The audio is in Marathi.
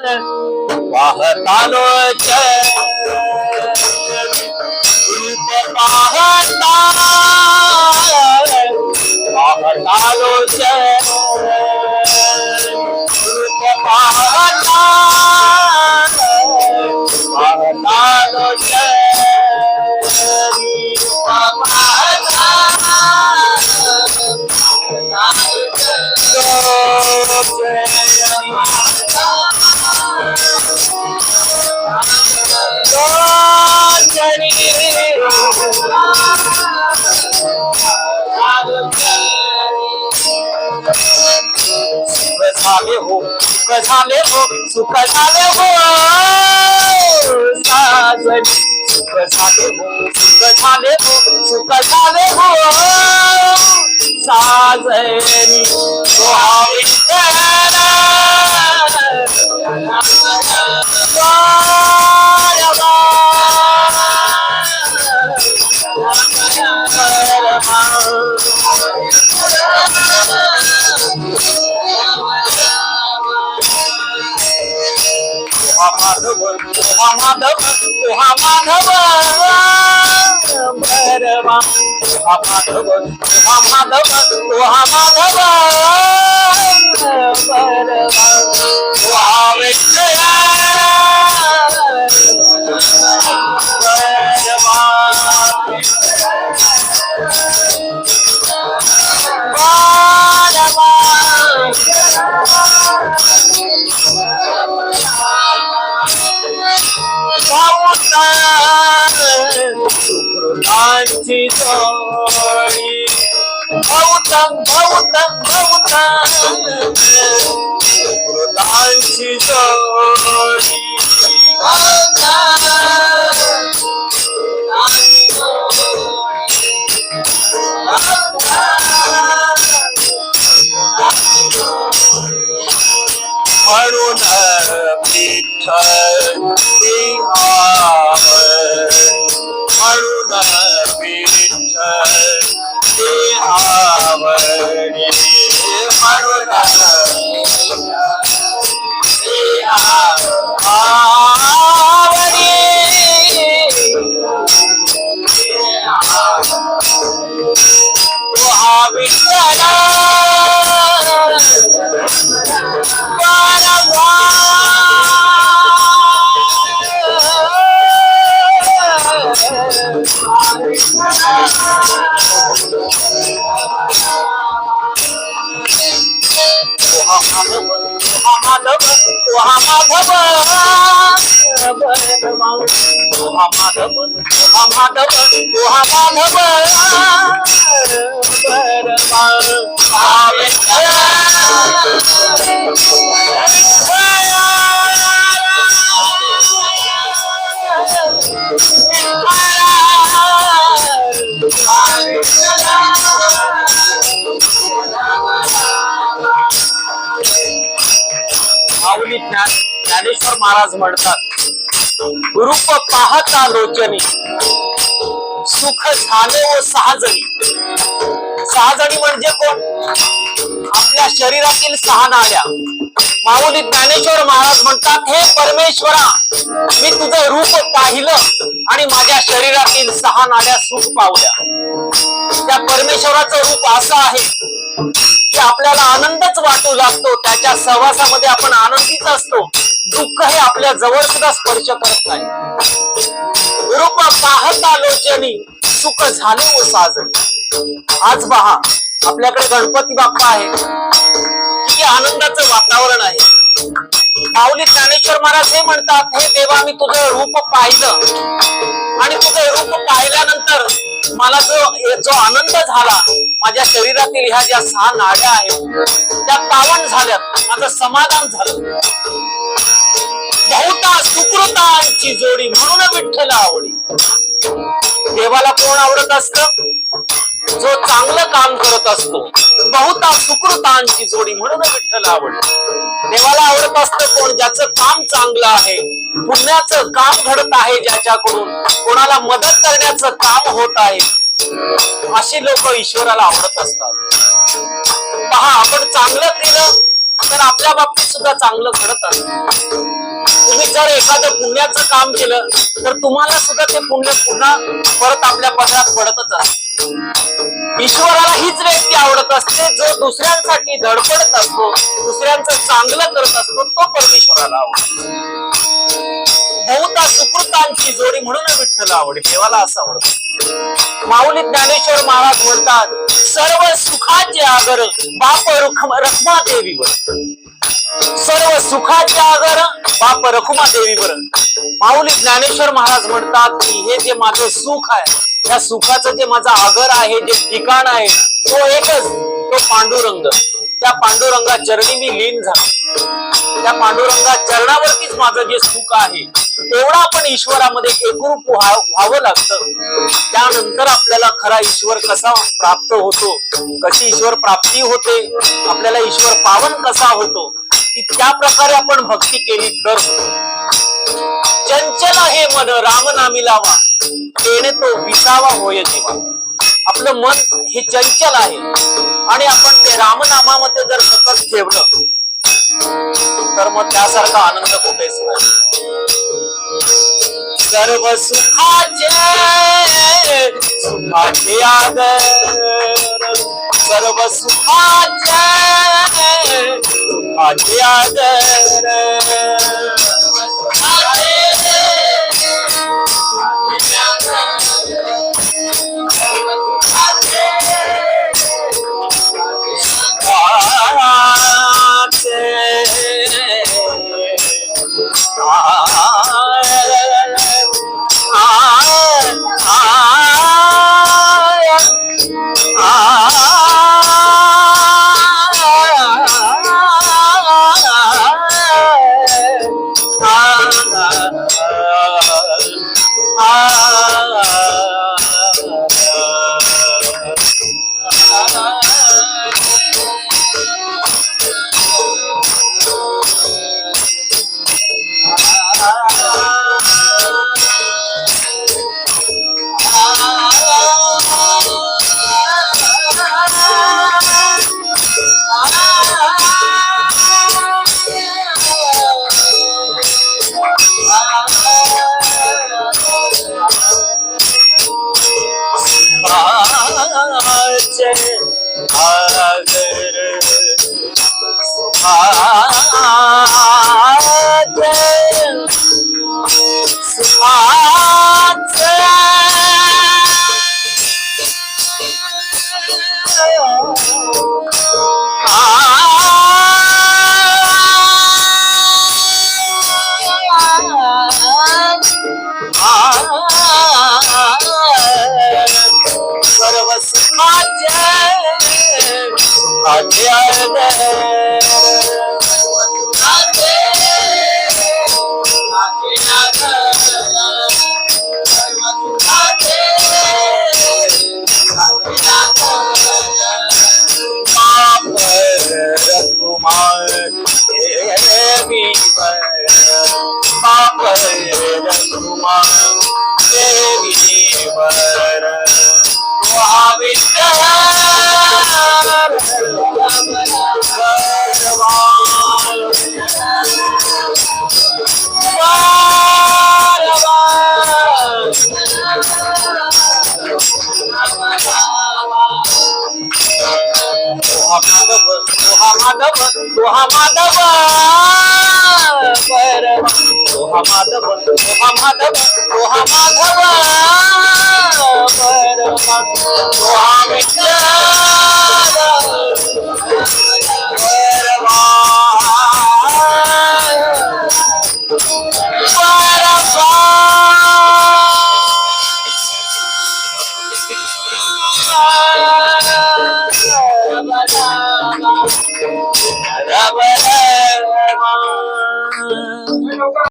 पाहतालो रूप पाहता पाहतालो रूप पाहता पाहतालो सुख झाले हो सुख झाले हो. साजनी सुख झाले हो सुख झाले हो सुख झाले हो. साजनी माधव हा माधव हा माधव बरवा हा माधव हा माधव हा माधव बरवा सुकृतांची जोडी भौतम भौतम भौतम सुकृतांची जोडी म्हणून మహామాధవ మహామాధవ మహామాధవ మహామాధవ పరమ महाराज म्हणतात. रूप पाहता लोचनी. सुख झाले व सहाजणी सहाजणी म्हणजे कोण? आपल्या शरीरातील सहा नाड्या. माऊली ज्ञानेश्वर महाराज म्हणतात हे परमेश्वरा मी तुझं रूप पाहिलं आणि माझ्या शरीरातील सहा नाड्या सुख पावल्या. त्या परमेश्वराचं रूप असं आहे. की आपल्याला आनंदच वाटू लागतो. त्याच्या सहवासामध्ये आपण आनंदीच असतो. दुःख हे आपल्या जवळ सुद्धा स्पर्श करत नाही. रूप पाहता लोचनी सुख झाले हो व साजणी आज पहा आपल्याकडे गणपती बाप्पा आहे आनंदाचं वातावरण आहे. माऊली ज्ञानेश्वर महाराज हे म्हणतात हे देवा मी तुझं रूप पाहिलं. आणि तुझं रूप पाहिल्यानंतर मला जो जो आनंद झाला माझ्या शरीरातील ह्या ज्या सहा नाड्या आहेत त्या पावन झाल्यात माझं समाधान झालं. बहुता सुकृतांची जोडी म्हणून विठ्ठल आवडी. देवाला कोण आवडत असत? जो चांगलं काम करत असतो बहुता सुकृतांची जोडी म्हणून विठ्ठल आवडतो. देवाला आवडत असतं कोण? ज्याचं काम चांगलं आहे पुण्याचं काम घडत आहे ज्याच्याकडून कोणाला मदत करण्याचं काम होत आहे. अशी लोक ईश्वराला आवडत असतात. पहा आपण चांगलं केलं तर आपल्या बाबतीत सुद्धा चांगलं घडत असत. जर एखादं पुण्याचं काम केलं तर तुम्हाला सुद्धा ते पुण्य पुन्हा परत आपल्या पदरात पडतच असते. ईश्वराला हीच व्यक्ती आवडत असते जो दुसऱ्यांसाठी धडपडत असतो दुसऱ्यांचं चांगलं करत असतो तो परमेश्वराला आवडतो. बहुता सुकृतांची जोडी म्हणून विठ्ठल आवडे देवाला असं आवडत. माऊली ज्ञानेश्वर महाराज म्हणतात सर्व सुखाचे आगर बाप रुख रखमा देवीवर सर्व सुखाचे आगर बाप रखुमा देवी बर माऊली ज्ञानेश्वर महाराज म्हणतात की हे जे माझं सुख आहे त्या सुखाचं जे माझं आगर आहे जे ठिकाण आहे तो एकच तो पांडुरंग. त्या पांडुरंगा चरणी मी लीन झालो. त्या पांडुरंगा चरणावरतीच माझं जे सुख आहे तेवढा आपण ईश्वरामध्ये एकरूप व्हावं लागतं. त्यानंतर आपल्याला खरा ईश्वर कसा प्राप्त होतो? कशी ईश्वर प्राप्ती होते? आपल्याला ईश्वर पावन कसा होतो? की त्या प्रकारे आपण भक्ती केली तर चंचल आहे मन राम नामी लावा. तेने तो विसावा होय जीवा. आपलं मन हे चंचल आहे. आणि आपण ते रामनामामध्ये जर सतत ठेवलं तर मग त्यासारखा आनंद कुठेच नाही. सर्व सुखाचे सुखाचे आदर. सर्व सुखाचे आदर. माधव दोहा माधव परम दोहा माधव दोहा माधव दोहा माधव परम दोहा विठ्ठल.